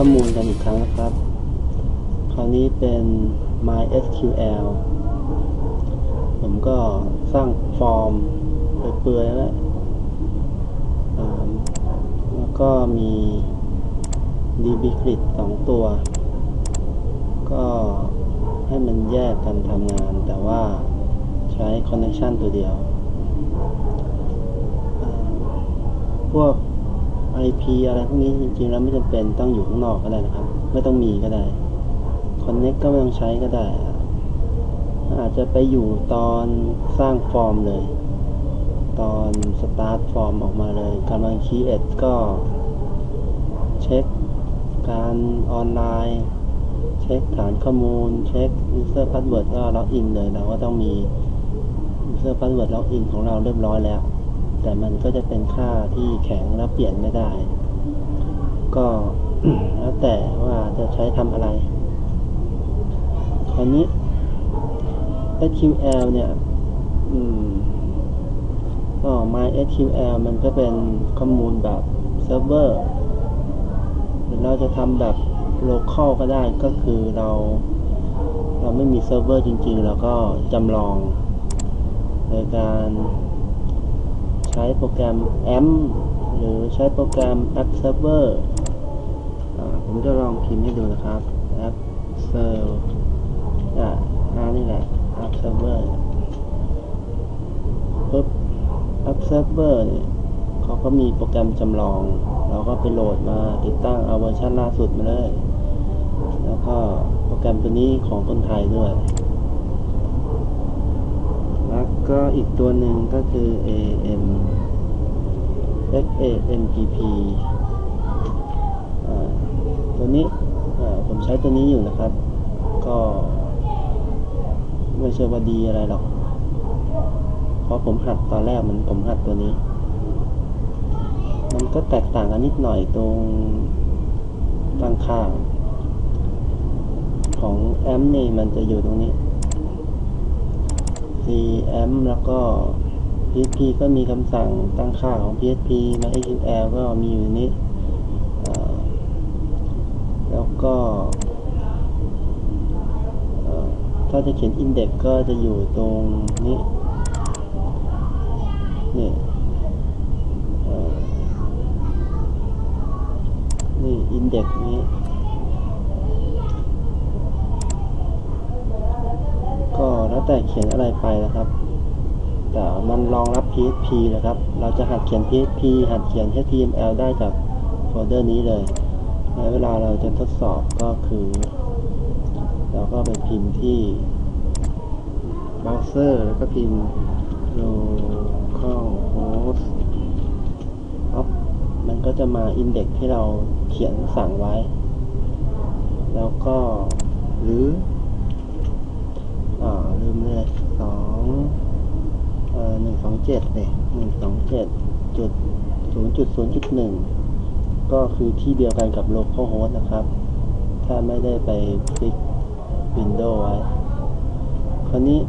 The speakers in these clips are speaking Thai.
ข้อมูลกันอีกครั้งนะครับ คราวนี้เป็น MySQL ผมก็สร้างฟอร์มเปื่อยๆแล้วแล้วก็มี dbgrid สองตัว ก็ให้มันแยกกันทำงาน แต่ว่าใช้ connection ตัวเดียว พวก IP อะไรพวกนี้จริงๆแล้วไม่จำเป็นต้องอยู่ข้างนอกก็ได้นะครับ ไม่ต้องมีก็ได้ Connect ก็ไม่ต้องใช้ก็ได้ อาจจะไปอยู่ตอนสร้างฟอร์มเลย ตอนสตาร์ทฟอร์มออกมาเลยกำลังคีเอทก็เช็คการออนไลน์ เช็คฐานข้อมูล เช็ค user password ก็ล็อกอินเลยเราก็ต้องมี user password ล็อกอินของเราเรียบร้อยแล้ว แต่มันก็จะเป็นค่าที่แข็งแล้วเปลี่ยนไม่ได้ ก็แล้วแต่ว่าจะใช้ทำอะไรคราวนี้ SQL เนี่ย อืมก็ MySQL มันก็เป็นข้อมูลแบบเซิร์ฟเวอร์หรือเราจะทำแบบ local ก็ได้ก็คือเรา เราไม่มีเซิร์ฟเวอร์จริงๆ แล้วก็จำลอง โดยการ ใช้โปรแกรม AMP หรือใช้โปรแกรม App Server ผมจะลองพิมพ์ให้ดูนะครับ App Server อ่านี่แหละ App Server ปุ๊บ App Server เนี่ยเขาก็มีโปรแกรมจำลอง เราก็ไปโหลดมาติดตั้งเอาเวอร์ชันล่าสุดมาเลย แล้วก็โปรแกรมตัวนี้ของคนไทยด้วย ก็อีกตัวหนึ่งก็คือ AM XAMPP ตัวนี้ผมใช้ตัวนี้อยู่นะครับ ก็ไม่เชื่อว่าดีอะไรหรอก เพราะผมหัดตอนแรกมันผมหัดตัวนี้ มันก็แตกต่างกันนิดหน่อยตรงตั้งค่าของแอมนี่มันจะอยู่ตรงนี้ cm แล้วก็ php ก็มีคำสั่งตั้งค่าของ php มา xml ก็มีอยู่นี้ แล้วก็ถ้าจะเขียน index ก็จะอยู่ตรงนี้นี่นี่ index นี้ ก็ แต่เขียนอะไรไปนะครับ แต่มันรองรับ PHP นะครับ เราจะหัดเขียน PHP หัดเขียน HTML ได้จากโฟลเดอร์นี้เลยในเวลาเราจะทดสอบก็คือ เราก็ไปพิมพ์ที่เบราว์เซอร์แล้วก็พิมพ์ localhost มันก็จะมา index ที่เราเขียนสั่งไว้ แล้วก็หรือ อ่าลืมเลยสองเอ่อหนึ่งสองเจ็ดเลยหนึ่งสองเจ็ดจุดศูนย์จุดศูนย์จุดหนึ่งก็คือที่เดียวกันกับ localhost นะครับ ถ้าไม่ได้ไปคลิก Windows ไว้ คราวนี้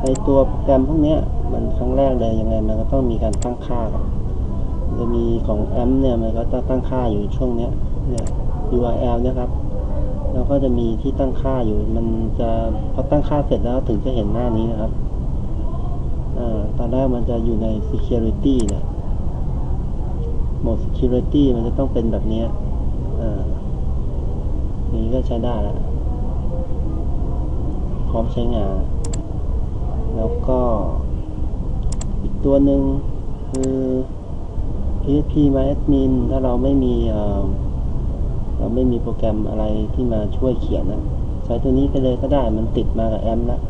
ไอตัวโปรแกรมพวกนี้มันครั้งแรกเลยยังไงมันก็ต้องมีการตั้งค่า จะมีของแอมเนี่ยมันก็ตั้งค่าอยู่ช่วงนี้เนี่ย URL เนี่ยครับ แล้วก็จะมีที่ตั้งค่าอยู่ มันจะพอตั้งค่าเสร็จแล้วถึงจะเห็นหน้านี้นะครับอตอนแรกมันจะอยู่ใน security เนี่ยโหมด security มันจะต้องเป็นแบบนี้นี้ก็ใช้ได้แล้วพร้อมใช้งาน แล้วก็อีกตัวหนึ่งคือ PHP MyAdmin ถ้าเราไม่มี เราไม่มีโปรแกรมอะไรที่มาช่วยเขียนนะใช้ตัวนี้ไปเลยก็ได้มันติดมากับแอมแล้ว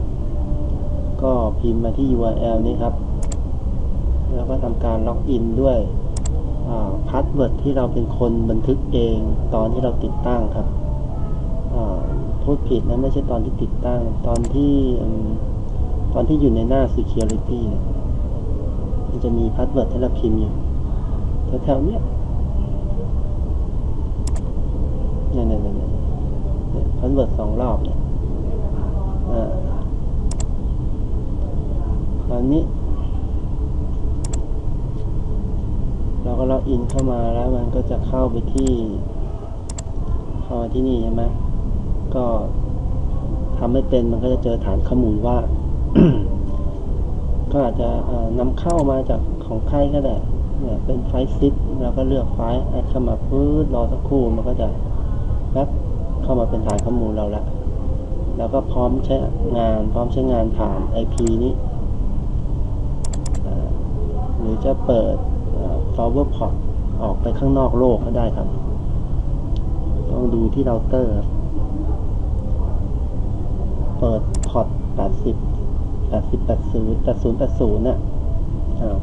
ก็พิมพ์มาที่ URL นี้ครับ แล้วก็ทำการล็อกอินด้วยพาสเวิร์ดที่เราเป็นคนบันทึกเองตอนที่เราติดตั้งครับโทษผิดนะไม่ใช่ตอนที่ติดตั้ง ตอนที่ตอนที่อยู่ในหน้า security มันจะมีพาสเวิร์ดให้เราพิมพ์อยู่แถวๆเนี้ย เนี่ยเนี่ยเนี่ยพาสเวิร์ดสองรอบเนี่ยอ่าคราวนี้ เราก็ล็อกอินเข้ามาแล้วมันก็จะเข้าไปที่ เข้ามาที่นี่ใช่ไหมก็ทำไม่เป็นมันก็จะเจอฐานข้อมูลว่า ก็อาจจะนำเข้ามาจากของใครก็ได้เนี่ยเป็นไฟล์ซิปแล้วก็เลือกไฟล์แอดเข้ามาพื้นรอสักครู่มันก็จะ แป๊บเข้ามาเป็นฐานข้อมูลเราละแล้วก็พร้อมใช้งาน พร้อมใช้งานผ่าน IP นี้หรือจะเปิด forward port ออกไปข้างนอกโลกก็ได้ครับ ต้องดูที่เราเตอร์ เปิดพอร์ต80 80 80 80 80น่ะอ่า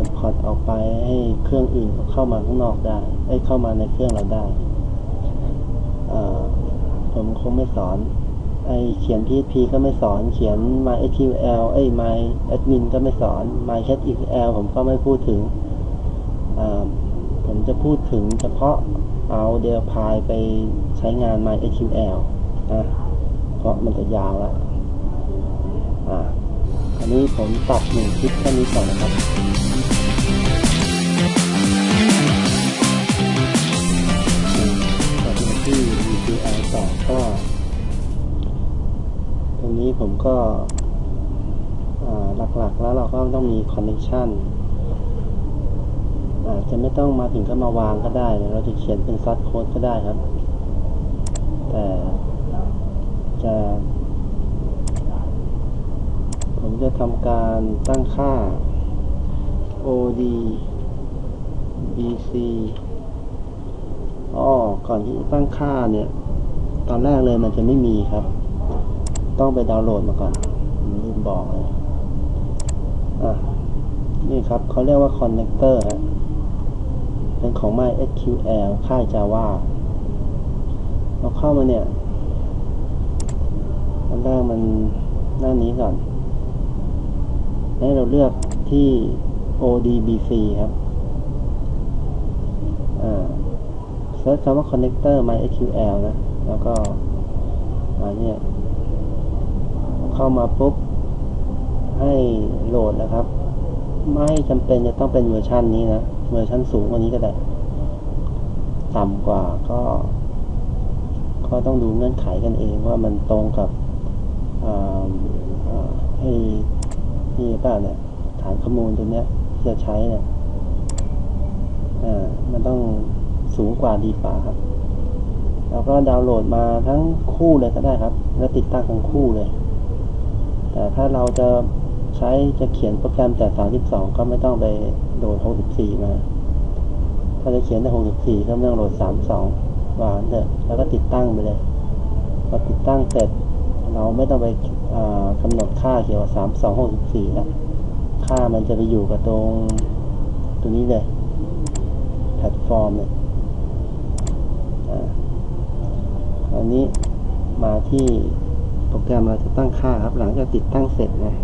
ก็เปิดพอร์ตออกไปให้เครื่องอื่นเข้ามาข้างนอกได้ให้เข้ามาในเครื่องเราได้ผมคงไม่สอน ไอเขียน PHP ก็ไม่สอน เขียน MySQL เอ้ย MyAdmin ก็ไม่สอน MySQL ผมก็ไม่พูดถึง ผมจะพูดถึงเฉพาะเอาเดลพายไปใช้งาน MySQL นะเพราะมันจะยาวแล้ว อันนี้ผมตัดหนึ่งคลิปแค่นี้ก่อนนะครับตัดมาที่ VPL ต่อก็ ตรงนี้ผมก็หลักๆแล้วเราก็ต้องมีคอนเนคชันอาจจะไม่ต้องมาถึงก็มาวางก็ได้ เราจะเขียนเป็นซัดโค้ดก็ได้ครับ แต่จะ จะทำการตั้งค่า OD BC อ๋อก่อนที่ตั้งค่าเนี่ย ตอนแรกเลยมันจะไม่มีครับ ต้องไปดาวน์โหลดมาก่อนลืมบอกเลยอะนี่ครับเขาเรียกว่าคอนเนคเตอร์ฮะเป็นของ MySQL ค่าย Java เราเข้ามาเนี่ยอันแรกมันหน้านี้ก่อน ให้เราเลือกที่ ODBC ครับอ่าเซิร์ชคำว่า connector MySQL นะ แล้วก็อันนี้เข้ามาปุ๊บ ให้โหลดนะครับ ไม่จำเป็นจะต้องเป็นเวอร์ชันนี้นะ เวอร์ชันสูงกว่านี้ก็ได้ ต่ำกว่าก็ ก็ต้องดูเงื่อนไขกันเองว่ามันตรงกับให ที่ป้าเนี่ยฐานข้อมูลตัวเนี้ยที่จะใช้เนี่ยอ่ามันต้องสูงกว่าดีกว่าครับแล้วก็ดาวน์โหลดมาทั้งคู่เลยก็ได้ครับ แล้วติดตั้งทั้งคู่เลย แต่ถ้าเราจะใช้จะเขียนโปรแกรมแต่ 32 ก็ไม่ต้องไปโหลด 64 มา ถ้าจะเขียนแต่ 64 ก็ไม่ต้องโหลด 32วางเถอะแล้วก็ติดตั้งไปเลย พอติดตั้งเสร็จ เราไม่ต้องไป กำหนดค่าเกี่ยวกับ3264แล้วค่ามันจะไปอยู่กับตรงตัวนี้เลยแพลตฟอร์มเนี่ยอันนี้มาที่โปรแกรมเราจะตั้งค่าครับ หลังจากติดตั้งเสร็จนะ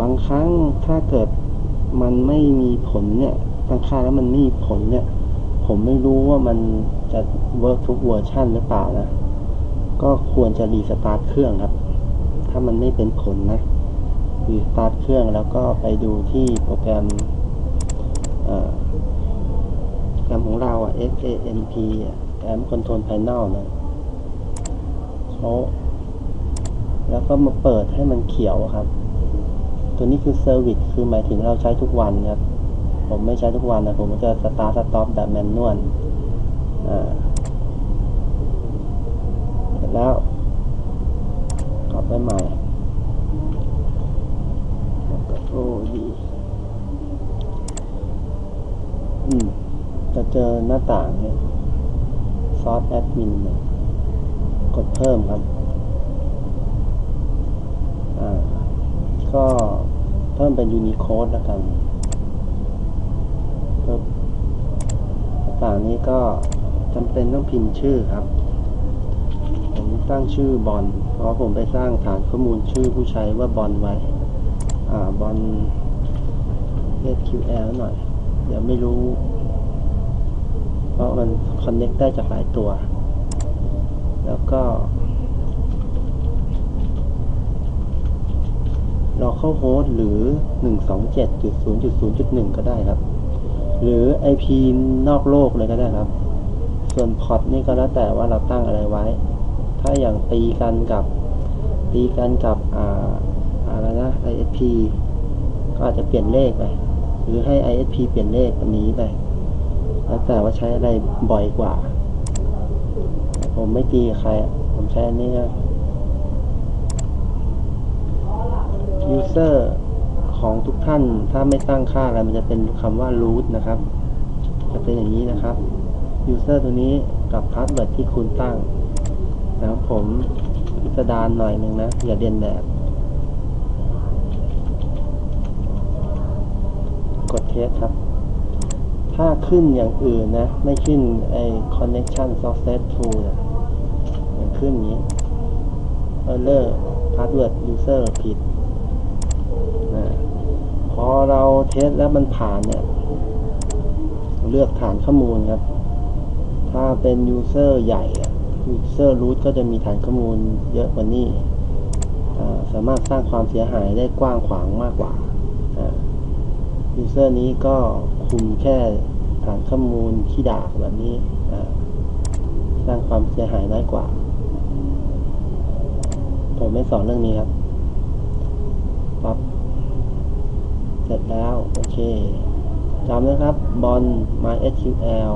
บางครั้งถ้าเกิดมันไม่มีผลเนี่ยตั้งค่าแล้วมันไม่มีผลเนี่ย ผมไม่รู้ว่ามันจะเวิร์กทุกเวอร์ชันหรือเปล่านะ ก็ควรจะรีสตาร์ทเครื่องครับ ถ้ามันไม่เป็นผลนะรีสตาร์ทเครื่องแล้วก็ไปดูที่โปรแกรมโปรแกรมของเราอะ XAMP แอมคอนโทรล Panel นะเขาแล้วก็มาเปิดให้มันเขียวครับ ตัวนี้คือเซอร์วิสคือหมายถึงเราใช้ทุกวันครับ ผมไม่ใช้ทุกวันนะ ผมจะสตาร์ทสต็อปแบบแมนนวลเสร็จ แล้ว กลับไปใหม่โอ้ดีอืม จะเจอหน้าต่างเนี่ยซอสแอดมินเนี่ยกดเพิ่มครับ อ่า ก็เพิ่มเป็นยูนิโคดแล้วกันต่างนี้ก็จำเป็นต้องพิมพ์ชื่อครับ ตั้งชื่อบอลเพราะผมไปสร้างฐานข้อมูลชื่อผู้ใช้ว่าบอลไว้ อ่าบอล SQL หน่อย เดี๋ยวไม่รู้ เพราะมันคอนเน็กได้จากหลายตัว แล้วก็ local host หรือ 127.0.0.1 ก็ได้ครับ หรือ IP นอกโลกเลยก็ได้ครับ ส่วนพอร์ตนี่ก็แล้วแต่ว่าเราตั้งอะไรไว้ ถ้าอย่างตีกันกับตีกันกับอ่าอะไรนะ ISP ก็อาจจะเปลี่ยนเลขไป หรือให้ ISP เปลี่ยนเลขอันนี้ไป แล้วแต่ว่าใช้อะไรบ่อยกว่า ผมไม่ตีใคร ผมใช้อันนี้นะ user ของทุกท่านถ้าไม่ตั้งค่าอะไรมันจะเป็นคำว่า root นะครับ จะเป็นอย่างนี้นะครับ user ตัวนี้กับ password ที่คุณตั้ง นะครับผมพิสดารหน่อยหนึ่งนะ อย่าเรียนแบบกดเทสครับ ถ้าขึ้นอย่างอื่นนะ ไม่ขึ้นไอ้ connection success to นะอย่างขึ้นอย่างนี้ error password user ผิดนะพอเราเทสแล้วมันผ่านเนี่ย เลือกฐานข้อมูลครับ ถ้าเป็น user ใหญ่ user root ก็จะมีฐานข้อมูลเยอะกว่านี้สามารถสร้างความเสียหายได้กว้างขวางมากกว่า user นี้ก็คุมแค่ฐานข้อมูลขี้ดาแบบนี้ สร้างความเสียหายน้อยกว่า ผมไม่สอนเรื่องนี้ครับปั๊บเสร็จแล้ว โอเคจำนะครับ บอล MySQL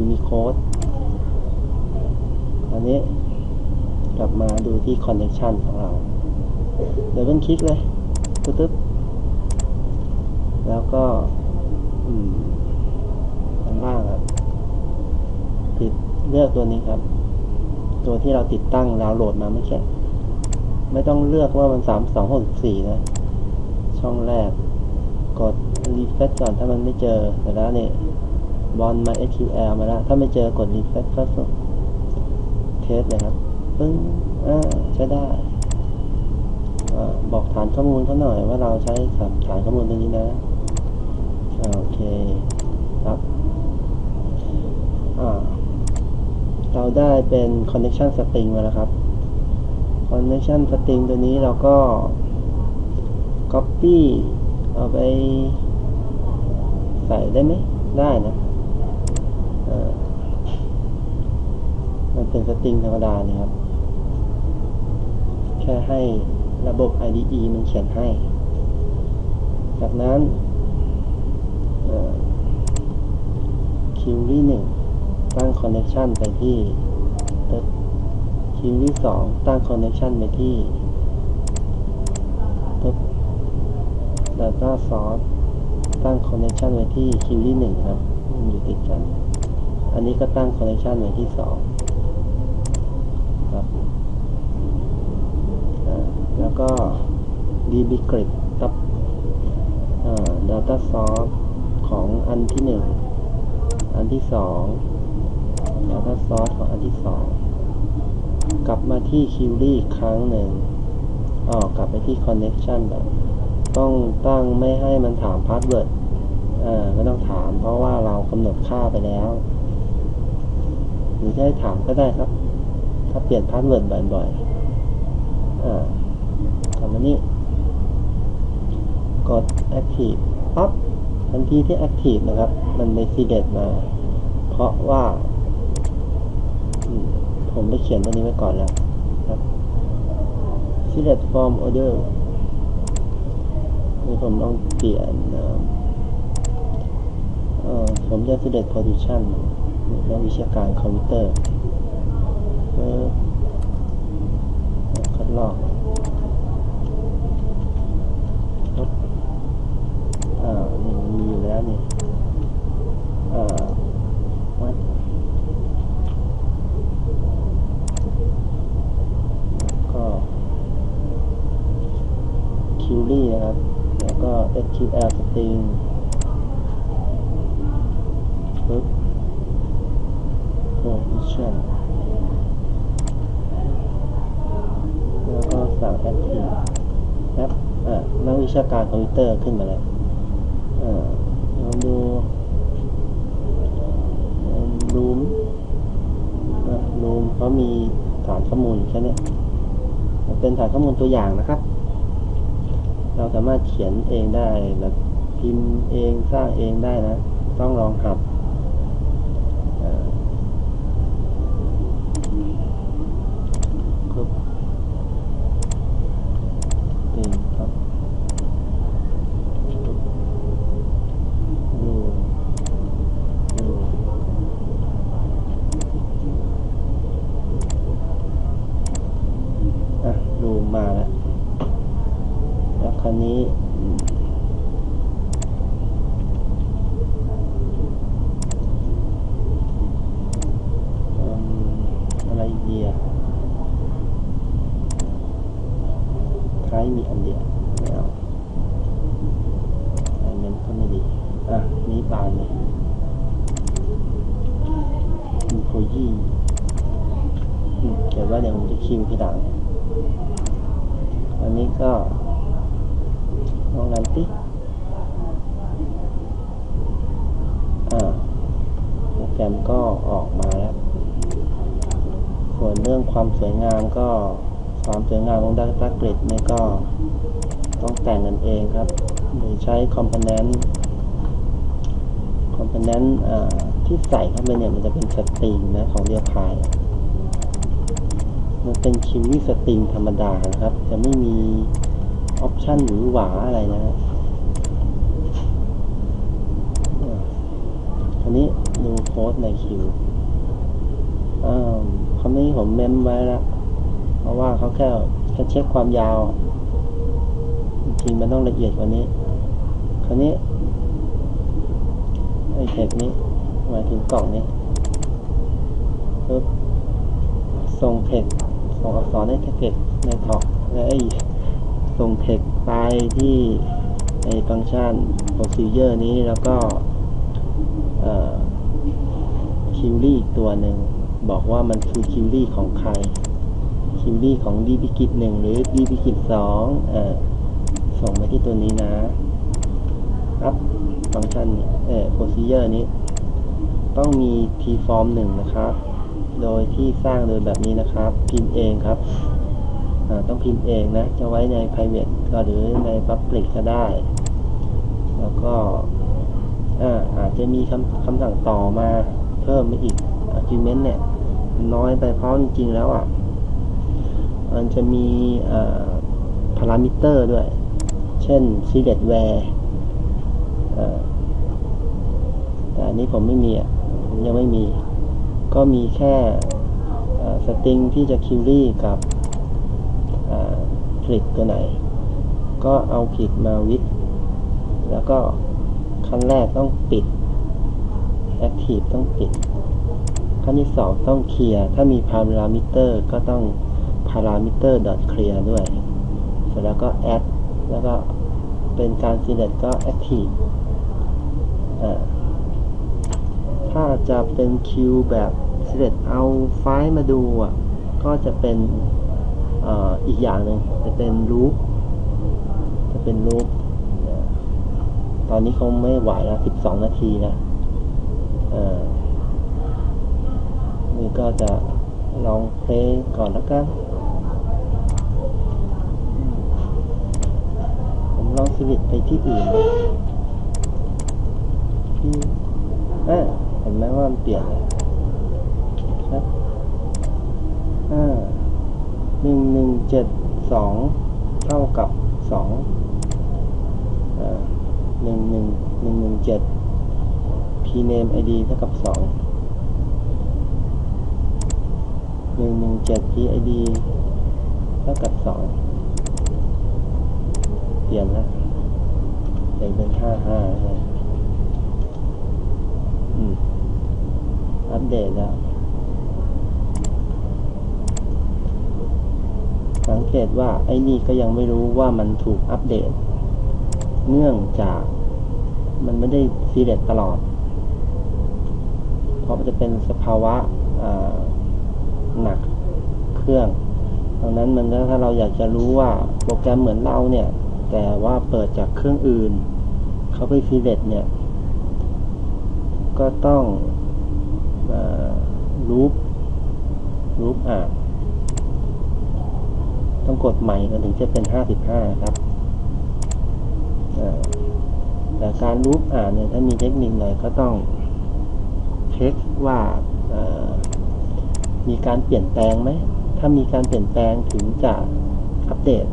Unicode อันนี้กลับมาดูที่ Connection ของเรา เดี๋ยวเพิ่งคลิกเลยตึ๊บแล้วก็ข้างล่างครับติดเลือกตัวนี้ครับ ตัวที่เราติดตั้งดาวน์โหลดมาไม่ใช่ไม่ต้องเลือกว่ามันสามสองหกสี่นะ ช่องแรก กดรีเฟซก่อนถ้ามันไม่เจอเสร็จแล้วเนี่ยบอลมา SQL มาแล้ว ถ้าไม่เจอกดรีเฟซก็ เทสเลยครับปึ้งอ่าใช้ได้บอกฐานข้อมูลเขาหน่อยว่าเราใช้ฐานฐานข้อมูลตรงนี้นะโอเคครับเราได้เป็น connection string มาแล้วครับ connection string ตัวนี้เราก็ copy เอาไปใส่ได้ไหมได้นะ เป็นสตริงธรรมดานะครับ แค่ให้ระบบ IDE มันเขียนให้ จากนั้น Query หนึ่งตั้ง Connection ไปที่คิวรี่สองตั้ง Connection ไปที่ data source ตั้ง connection ไว้ที่ query 1 ครับ มันอยู่ติดกัน อันนี้ก็ตั้ง connection ไว้ที่ 2 แล้วก็ dbgrid กับ data source ของอันที่หนึ่งอันที่สอง data source ของอันที่สองกลับมาที่ query ครั้งหนึ่งอ๋อกลับไปที่ connection แบบต้องตั้งไม่ให้มันถามพาสเวิร์ดอ่าไม่ต้องถามเพราะว่าเรากำหนดค่าไปแล้วหรือจะให้ถามก็ได้ครับ ถ้าเปลี่ยนพาสเวิร์ดบ่อยๆอ่า กลับมานี้ กด active ปั๊บทันทีที่ active นะครับ มันไม่ select มา เพราะว่า ผมได้เขียนตัวนี้ไว้ก่อนแล้วครับ select from order นี่ผมต้องเปลี่ยนผมจะ select position นักวิชาการคอมพิวเตอร์คัดลอกอ่านี่มีอยู่แล้ว นี่อ่าวัดก็คิวรี่นะครับ แล้วก็ SQL string ปึ๊บ position แล้วก็สั่ง active แอปอ่านักวิชาการคอมพิวเตอร์ขึ้นมาแล้วลองดูรูมรูมเขามี ฐานข้อมูลแค่นี้เป็นฐานข้อมูลตัวอย่างนะครับ เราสามารถเขียนเองได้แบบพิมพ์เองสร้างเองได้นะ ต้องลองหัด ไม่มีอันเดียวอันนั้นก็ไม่ดีอะนี้ตายเลยมีโคยี่แต่ว่าเดี๋ยวผมจะคิวทีหลังอันนี้ก็ลองนันติอ่าโปรแกรมก็ออกมาแล้ว ส่วนเรื่องความสวยงามก็ ความสวยงามของดักตักกริดนี่ก็ต้องแต่งกันเองครับ หรือใช้คอมโพเนนต์คอมโพเนนต์ที่ใส่เข้าไปเนี่ยมันจะเป็นสตริงนะของเรียพายมันเป็นคิวีสตริงธรรมดานะครับ จะไม่มีออปชันหรือหวาอะไรนะอันนี้ดูโค้ดในคิวคำนี้ผมเมมไว้แล้ว ราะว่าเขาแค่แค่เช็คความยาว จริงมันต้องละเอียดกว่านี้ คราวนี้ไอเทคนี้มาถึงกล่องนี้ปึ๊บส่งเทคส่งอักษรในเทคในท็อกและไอส่งเทคไปที่ไอฟังก์ชัน procedure นี้แล้วก็คิวรี่ตัวหนึ่งบอกว่ามันคือคิวรี่ของใคร คิวรี่ของดีพิกิตหนึ่งหรือดีพิกิตสองอส่งมาที่ตัวนี้นะครับฟังก์ชันเอ่อ procedure นี้ ต้องมี t form หนึ่งนะครับ โดยที่สร้างโดยแบบนี้นะครับ พิมพ์เองครับ ต้องพิมพ์เองนะ จะไว้ใน private ก็หรือใน public ก็ได้ แล้วก็อาจจะมีคำคำสั่งต่อมาเพิ่มมาอีก argument เนี่ย น้อยไปเพราะจริงๆแล้วอะ มันจะมีพารามิเตอร์ด้วย เช่น select where แต่อันนี้ผมไม่มีอะยังไม่มี ก็มีแค่สตริงที่จะคิวรี่กับคลิกตัวไหน ก็เอาคลิกมาวิดแล้วก็ขั้นแรกต้องปิด Active ต้องปิด ขั้นที่สองต้องเคลียร์ ถ้ามีพารามิเตอร์ก็ต้อง พารามิเตอร์ดอทเคลียร์ด้วย เสร็จแล้วก็ add แล้วก็เป็นการ select ก็ active ถ้าจะเป็นคิวแบบ select เอาไฟล์มาดูอะ ก็จะเป็นออีกอย่างหนึ่งจะเป็น loop จะเป็น loop ตอนนี้คงไม่ไหวแล้ว12 นาทีนะนี่ก็จะลองเพลงก่อนแล้วกัน ผมลองสวิตไปที่อื่นที่เอ๊เห็นไหมว่ามันเปลี่ยนเลยครับอ่าหนึ่งหนึ่งเจ็ดสองเท่ากับสองอ่าหนึ่งหนึ่งหนึ่งหนึ่งเจ็ด p name id เท่ากับสองหนึ่งหนึ่งเจ็ด PID เท่ากับสอง เปลี่ยนแล้วเปลี่ยนเป็นห้าห้าอืม อัปเดตแล้ว สังเกตว่าไอ้นี่ก็ยังไม่รู้ว่ามันถูกอัปเดต เนื่องจากมันไม่ได้ซีเรียสตลอด เพราะมันจะเป็นสภาวะหนักเครื่องดังนั้นมันถ้าเราอยากจะรู้ว่าโปรแกรมเหมือนเราเนี่ย แต่ว่าเปิดจากเครื่องอื่น เขาไปฟีเลตเนี่ย ก็ต้องรูปรูปอ่านต้องกดใหม่กันถึงจะเป็นห้าสิบห้าครับแต่การรูปอ่านเนี่ยถ้ามีเทคนิคหน่อยก็ต้องเช็คว่ามีการเปลี่ยนแปลงไหม ถ้ามีการเปลี่ยนแปลงถึงจะอัปเดต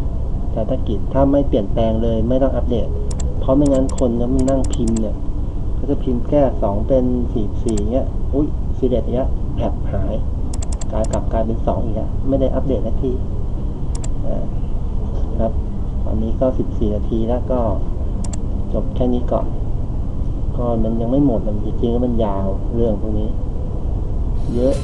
แต่ถ้ากิจถ้าไม่เปลี่ยนแปลงเลยไม่ต้องอัปเดต เพราะไม่งั้นคนก็นั่งพิมพ์เนี่ยเขาจะพิมพ์แค่สองเป็นสี่สี่เงี้ยอุ้ยสี่เด็ดเงี้ยแอบหายกลายกลับกลายเป็นสองอีกแล้วไม่ได้อัปเดตนาทีครับตอนนี้ก็สิบสี่นาทีแล้วก็จบแค่นี้ก่อนก็มันยังไม่หมดมันจริงๆแล้วมันยาวเรื่องพวกนี้ เยอะ